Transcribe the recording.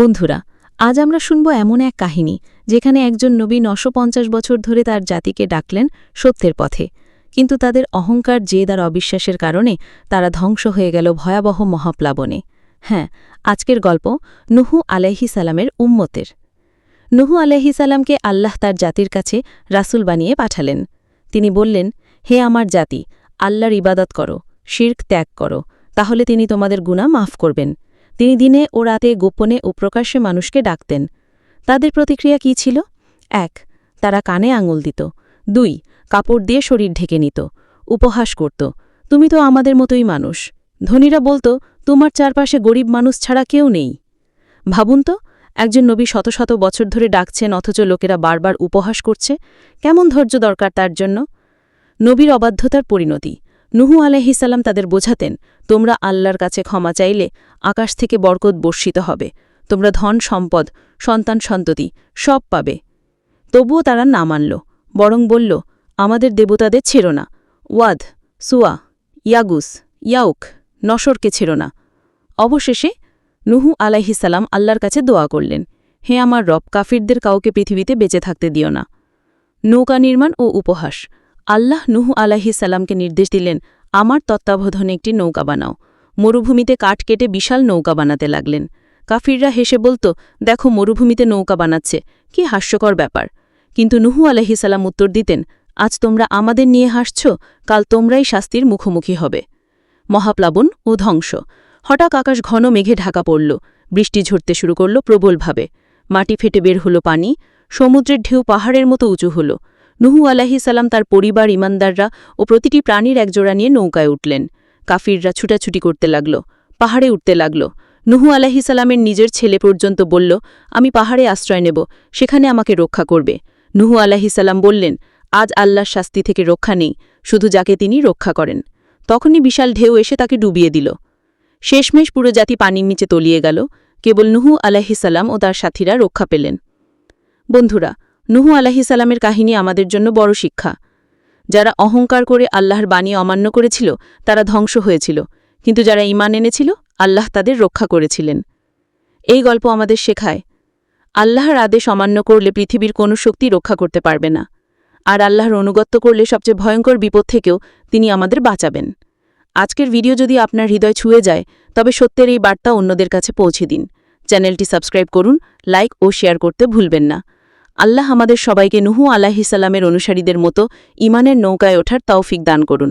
বন্ধুরা, আজ আমরা শুনব এমন এক কাহিনী, যেখানে একজন নবী নশো বছর ধরে তার জাতিকে ডাকলেন সত্যের পথে। কিন্তু তাদের অহংকার, জেদ আর অবিশ্বাসের কারণে তারা ধ্বংস হয়ে গেল ভয়াবহ মহাপ্লাবনে। হ্যাঁ আজকের গল্প নুহু আলাইহি সালামের উম্মতের। নুহু আলাইহি সালামকে আল্লাহ তার জাতির কাছে রাসুল বানিয়ে পাঠালেন। তিনি বললেন, হে আমার জাতি, আল্লাহর ইবাদত করো, শির্ক ত্যাগ করো, তাহলে তিনি তোমাদের গুণা মাফ করবেন। তিনি দিনে ও রাতে গোপনে ও প্রকাশ্যে মানুষকে ডাকতেন। তাদের প্রতিক্রিয়া কি ছিল? এক, তারা কানে আঙুল দিত। দুই, কাপড় দিয়ে শরীর ঢেকে নিত। উপহাস করত। তুমি তো আমাদের মতোই মানুষ। ধনীরা বলতো, তোমার চারপাশে গরিব মানুষ ছাড়া কেউ নেই। ভাবুন তো, একজন নবী শত শত বছর ধরে ডাকছেন, অথচ লোকেরা বারবার উপহাস করছে। কেমন ধৈর্য দরকার তার জন্য? নবীর অবাধ্যতার পরিণতি। নুহু আলাইহিসাল্লাম তাদের বোঝাতেন, তোমরা আল্লাহর কাছে ক্ষমা চাইলে আকাশ থেকে বরকত বর্ষিত হবে। তোমরা ধন, সম্পদ, সন্তান, সন্ততি সব পাবে। তবুও তারা না মানল, বরং বলল, আমাদের দেবতাদের ছিল না। ওয়াদ, সুয়া, ইয়াগুস, ইয়াউক নশরকে ছিল না। অবশেষে নুহু আলাইহিসাল্লাম আল্লাহর কাছে দোয়া করলেন, হে আমার রব, কাফিরদের কাউকে পৃথিবীতে বেঁচে থাকতে দিও না। নৌকা নির্মাণ ও উপহাস। আল্লাহ নুহু আলাহি সালামকে নির্দেশ দিলেন, আমার তত্ত্বাবধানে একটি নৌকা বানাও। মরুভূমিতে কাঠ কেটে বিশাল নৌকা বানাতে লাগলেন। কাফিররা হেসে বলতো, দেখো, মরুভূমিতে নৌকা বানাচ্ছে, কি হাস্যকর ব্যাপার। কিন্তু নুহু আলাহি সালাম উত্তর দিতেন, আজ তোমরা আমাদের নিয়ে হাসছ, কাল তোমরাই শাস্তির মুখোমুখি হবে। মহাপ্লাবন ও ধ্বংস। হঠাৎ আকাশ ঘন মেঘে ঢাকা পড়ল, বৃষ্টি ঝরতে শুরু করল প্রবলভাবে। মাটি ফেটে বের হলো পানি, সমুদ্রের ঢেউ পাহাড়ের মতো উঁচু হলো। নুহু সালাম তার পরিবার, ইমানদাররা ও প্রতিটি প্রাণীর একজোড়া নিয়ে নৌকায় উঠলেন। কাফিররা ছুটাছুটি করতে লাগল, পাহাড়ে উঠতে লাগল। নুহু সালামের নিজের ছেলে পর্যন্ত বলল, আমি পাহাড়ে আশ্রয় নেব, সেখানে আমাকে রক্ষা করবে। নুহু সালাম বললেন, আজ আল্লাহর শাস্তি থেকে রক্ষা নেই, শুধু যাকে তিনি রক্ষা করেন। তখনই বিশাল ঢেউ এসে তাকে ডুবিয়ে দিল। শেষমেশ পুরো জাতি পানির নিচে তলিয়ে গেল। কেবল নুহু আলাহিসাল্লাম ও তার সাথীরা রক্ষা পেলেন। বন্ধুরা নুহু আলাহিসাল্লামের কাহিনী আমাদের জন্য বড় শিক্ষা। যারা অহংকার করে আল্লাহর বাণী অমান্য করেছিল, তারা ধ্বংস হয়েছিল। কিন্তু যারা ইমান এনেছিল, আল্লাহ তাদের রক্ষা করেছিলেন। এই গল্প আমাদের শেখায়, আল্লাহর আদেশ অমান্য করলে পৃথিবীর কোনো শক্তি রক্ষা করতে পারবে না। আর আল্লাহর অনুগত্য করলে সবচেয়ে ভয়ঙ্কর বিপদ থেকেও তিনি আমাদের বাঁচাবেন। আজকের ভিডিও যদি আপনার হৃদয় ছুঁয়ে যায়, তবে সত্যের এই বার্তা অন্যদের কাছে পৌঁছে দিন। চ্যানেলটি সাবস্ক্রাইব করুন, লাইক ও শেয়ার করতে ভুলবেন না। আল্লাহ আমাদের সবাইকে নুহু আলাহিসাল্লামের অনুসারীদের মতো ইমানের নৌকায় ওঠার তাওফিক দান করুন।